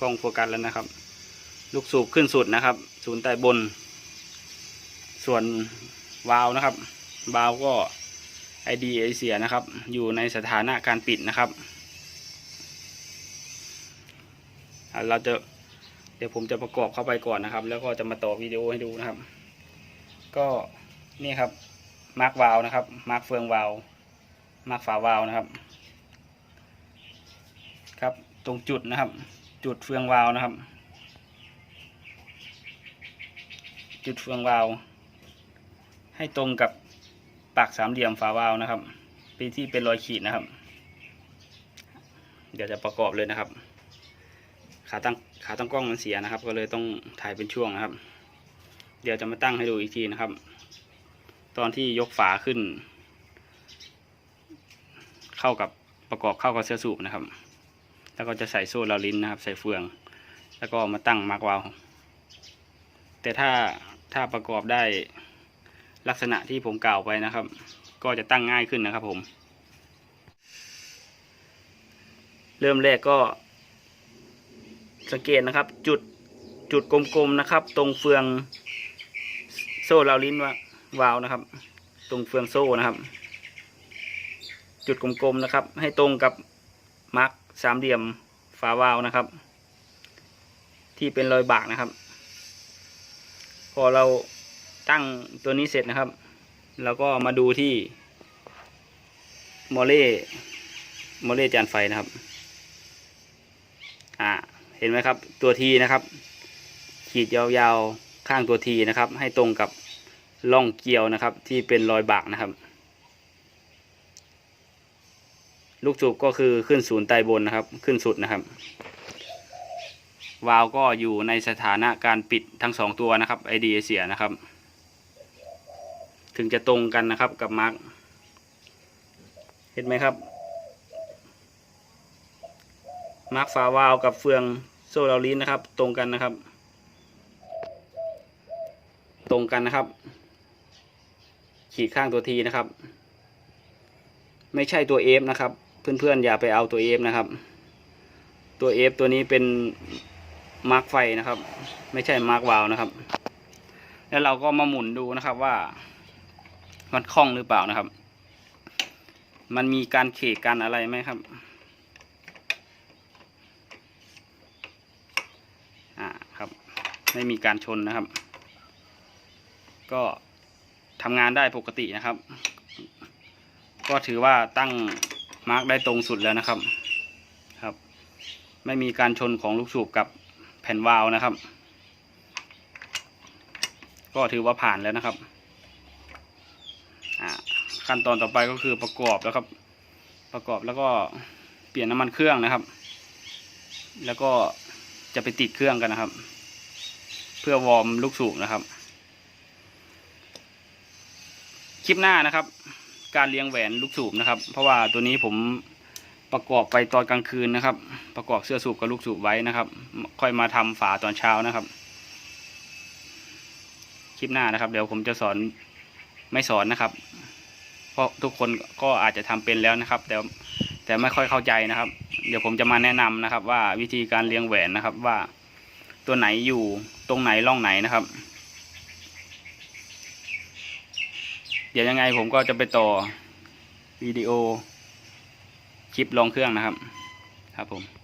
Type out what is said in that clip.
กล้องโฟกัสแล้วนะครับ ลูกสูบขึ้นสุดนะครับ ศูนย์ใต้บน ส่วนวาล์วนะครับ วาล์วก็ไอดีเอเสียนะครับ อยู่ในสถานะการปิดนะครับ เราจะเดี๋ยวผมจะประกอบเข้าไปก่อนนะครับ แล้วก็จะมาต่อวิดีโอให้ดูนะครับ ก็นี่ครับมาร์กวาล์วนะครับ มาร์กเฟืองวาล์วมาร์กฝาวาล์วนะครับ ครับ ตรงจุดนะครับ จุดเฟืองวาวนะครับ จุดเฟืองวาว ให้ตรงกับปากสามเหลี่ยมฝาวาวนะครับปีที่เป็นรอยขีดนะครับ เดี๋ยวจะประกอบเลยนะครับ ขาตั้งขาตั้งกล้องมันเสียนะครับ ก็เลยต้องถ่ายเป็นช่วงนะครับ เดี๋ยวจะมาตั้งให้ดูอีกทีนะครับ ตอนที่ยกฝาขึ้น เข้ากับประกอบเข้ากับเสื้อสูบนะครับ แล้วก็จะใส่โซ่ลาลิ้นนะครับ ใส่เฟือง แล้วก็มาตั้งมาร์กวาลแต่ถ้าถ้าประกอบได้ลักษณะที่ผมกล่าวไปนะครับ ก็จะตั้งง่ายขึ้นนะครับผม เริ่มแรกก็ สังเกตนะครับ จุดจุดกลมๆนะครับ ตรงเฟืองโซ่ลาลิ้นวาวาล์วนะครับ ตรงเฟืองโซ่นะครับ จุดกลมๆนะครับ ให้ตรงกับมาร์ก สามเหลี่ยมฝาวาล์วนะครับ ที่เป็นรอยบากนะครับ พอเราตั้งตัวนี้เสร็จนะครับเราก็มาดูที่โมเล่โมเล่จานไฟนะครับ อ่า เห็นไหมครับ ตัวทีนะครับ ขีดยาวๆข้างตัวทีนะครับ ให้ตรงกับร่องเกลียวนะครับ ที่เป็นรอยบากนะครับ ลูกสูบก็คือขึ้นศูนย์ไตบนนะครับ ขึ้นสุดนะครับ วาล์วก็อยู่ในสถานะการปิดทั้งสองตัวนะครับไอเดียเสียนะครับ ถึงจะตรงกันนะครับกับมาร์กเห็นไหมครับ มาร์กฝาวาล์วกับเฟืองโซ่เราลิ้นนะครับ ตรงกันนะครับ ตรงกันนะครับ ขีดข้างตัวทีนะครับ ไม่ใช่ตัวเอฟนะครับ เพื่อนๆอย่าไปเอาตัวเอฟนะครับ ตัวเอฟตัวนี้เป็นมาร์กไฟนะครับ ไม่ใช่มาร์กวาล์วนะครับ แล้วเราก็มาหมุนดูนะครับว่ามันคล่องหรือเปล่านะครับ มันมีการเขกกันอะไรไหมครับอ่าครับไม่มีการชนนะครับ ก็ทำงานได้ปกตินะครับ ก็ถือว่าตั้ง มาร์กได้ตรงสุดแล้วนะครับครับ ไม่มีการชนของลูกสูบกับแผ่นวาล์วนะครับ ก็ถือว่าผ่านแล้วนะครับอ่าขั้นตอนต่อไปก็คือประกอบแล้วครับ ประกอบแล้วก็เปลี่ยนน้ำมันเครื่องนะครับ แล้วก็จะไปติดเครื่องกันนะครับ เพื่อวอร์มลูกสูบนะครับ คลิปหน้านะครับ การเลี้ยงแหวนลูกสูบนะครับ เพราะว่าตัวนี้ผมประกอบไปตอนกลางคืนนะครับ ประกอบเสื้อสูบกับลูกสูบไว้นะครับ ค่อยมาทำฝาตอนเช้านะครับ คลิปหน้านะครับ เดี๋ยวผมจะสอนไม่สอนนะครับ เพราะทุกคนก็อาจจะทำเป็นแล้วนะครับ แต่แต่ไม่ค่อยเข้าใจนะครับ เดี๋ยวผมจะมาแนะนำนะครับ ว่าวิธีการเลี้ยงแหวนนะครับว่าตัวไหนอยู่ตรงไหนร่องไหนนะครับ เดี๋ยวยังไงผมก็จะไปต่อวิดีโอคลิปลองเครื่องนะครับ ครับผม